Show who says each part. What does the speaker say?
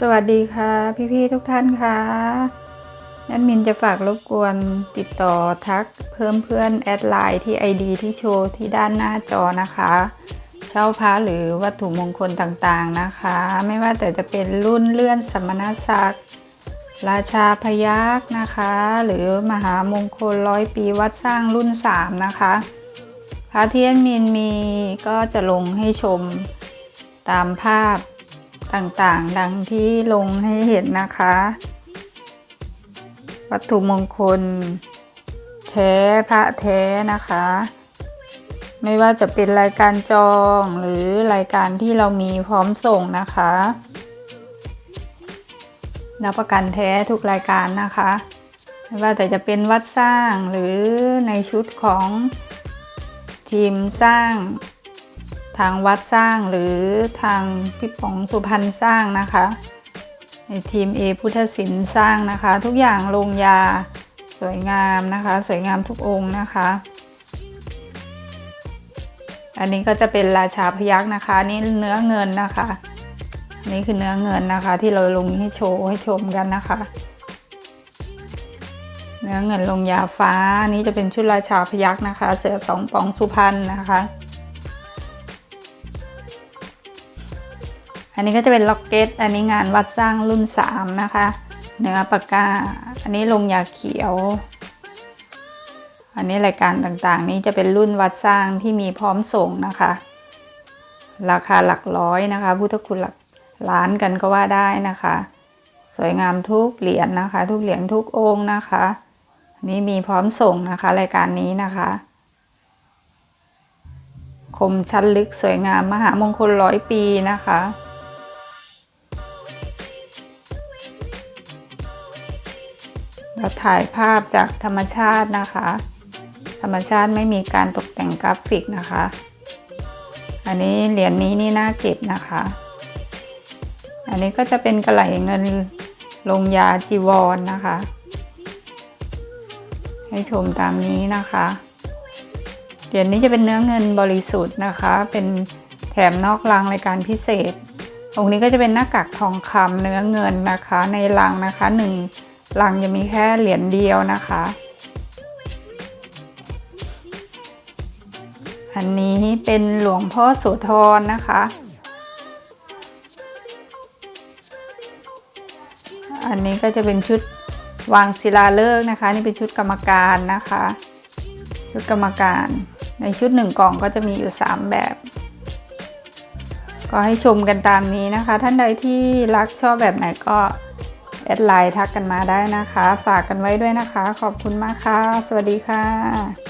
Speaker 1: สวัสดีค่ะ พี่ๆทุกท่านค่ะแอดมินจะฝากรบกวนติดต่อทักเพิ่มเพื่อนแอดไลน์ที่ ID ที่โชว์ที่ด้านหน้าจอนะคะ เช่าพระหรือวัตถุมงคลต่างๆนะคะ ไม่ว่าแต่จะเป็นรุ่นเลื่อนสมณศักดิ์ราชาพยักษ์นะคะ หรือมหามงคลร้อยปีวัดสร้างรุ่น 3 นะคะพระที่แอดมินมีก็จะลงให้ชมตามภาพ ต่างๆ ดังที่ลงให้เห็นนะคะ วัตถุมงคล แท้พระแท้นะคะ ไม่ว่าจะเป็นรายการจองหรือรายการที่เรามีพร้อมส่งนะคะรับประกันแท้ทุกรายการนะคะ ไม่ว่าแต่จะเป็นวัดสร้างหรือในชุดของทีมสร้าง ทางวัดสร้างหรือทางพี่ป๋องสุพรรณสร้างนะคะ ในทีม A พุทธศิลป์สร้างนะคะ ทุกอย่างลงยาสวยงามนะคะ สวยงามทุกองค์นะคะ อันนี้ก็จะเป็นราชาพยักษ์นะคะนี่เนื้อเงินนะคะนนี่คือเนื้อเงินนะคะที่เราลงให้โชว์ให้ชมกันนะคะ เนื้อเงินลงยาฟ้านนี้จะเป็นชุดราชาพยักษ์นะคะ เสือสองปองสุพรรณนะคะ อันนี้ก็จะเป็นล็อกเก็ต อันนี้งานวัดสร้างรุ่น 3 นะคะ เนื้อปากกา อันนี้ลงยาเขียว อันนี้รายการต่างๆ นี้จะเป็นรุ่นวัดสร้างที่มีพร้อมส่งนะคะ ราคาหลักร้อยนะคะ พุทธคุณหลักล้านกันก็ว่าได้นะคะ สวยงามทุกเหรียญนะคะ ทุกเหรียญทุกองค์นะคะอันนี้มีพร้อมส่งนะคะ รายการนี้นะคะ คมชั้นลึกสวยงามมหามงคลร้อยปีนะคะ เราถ่ายภาพจากธรรมชาตินะคะ ธรรมชาติไม่มีการตกแต่งกราฟิกนะคะ อันนี้เหรียญนี้นี่น่าเก็บนะคะ อันนี้ก็จะเป็นกระไหลเงินลงยาจีวรนนะคะ ให้ชมตามนี้นะคะเหรียญนี้จะเป็นเนื้อเงินบริสุทธิ์นะคะ เป็นแถมนอกรังรายการพิเศษองค์นี้ก็จะเป็นหน้ากากทองคำเนื้อเงินนะคะ ในรังนะคะหนึ่ง รังจะมีแค่เหรียญเดียวนะคะ อันนี้เป็นหลวงพ่อโสธรนะคะ อันนี้ก็จะเป็นชุดวางศิลาฤกษ์นะคะ นี่เป็นชุดกรรมการนะคะ ชุดกรรมการในชุดหนึ่งกล่องก็จะมีอยู่ 3 แบบ ก็ให้ชมกันตามนี้นะคะ ท่านใดที่รักชอบแบบไหนก็ ดไลน์ทักกันมาได้นะคะ ฝากกันไว้ด้วยนะคะ ขอบคุณมากค่ะ สวัสดีค่ะ